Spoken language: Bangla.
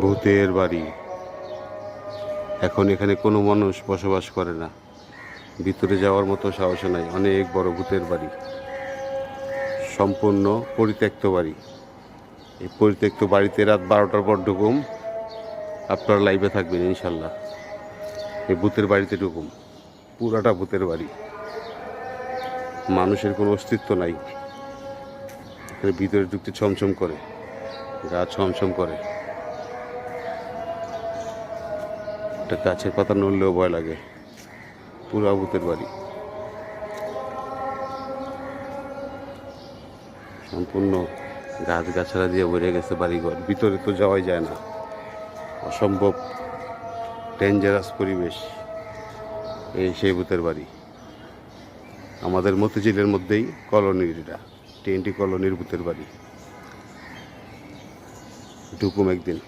ভূতের বাড়ি। এখন এখানে কোনো মানুষ বসবাস করে না। ভিতরে যাওয়ার মতো সাহস নাই। অনেক বড় ভূতের বাড়ি। সম্পূর্ণ পরিত্যক্ত বাড়ি। এই পরিত্যক্ত বাড়িতে রাত বারোটার পর ঢুকুম। আপনারা লাইভে থাকবেন, ইনশাল্লাহ। এই ভূতের বাড়িতে ঢুকুম। পুরাটা ভূতের বাড়ি। মানুষের কোনো অস্তিত্ব নাই। ভিতরে ঢুকতে ছমছম করে। গা ছমছম করে। একটা গাছের পাতা নড়লেও ভয় লাগে। পুরা ভূতের বাড়ি। সম্পূর্ণ গাছ গাছড়া দিয়ে ভরে গেছে বাড়িঘর। ভিতরে তো যাওয়াই যায় না। অসম্ভব ডেঞ্জারাস পরিবেশ এই সেই ভূতের বাড়ি। আমাদের মতিঝিলের মধ্যেই কলোনির এটা টেন্টি কলোনির ভূতের বাড়ি। ঢুকুম একদিন।